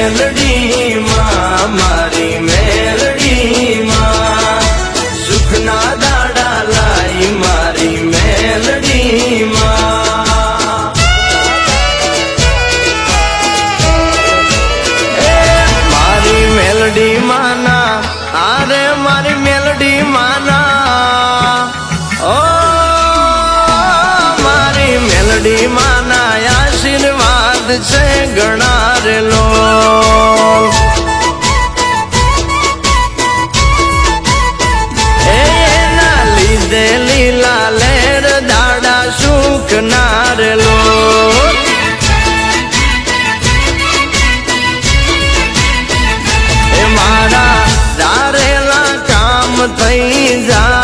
મેલડીમાં મારી મેલડીમાં સુખના દાડા લાઈ મારી મેલડીમાં એ મારી મેલડી માના, આરે મારી મેલડી માના. ઓ, મારી મેલડી માના, આશીર્વાદ છે ગણ 让。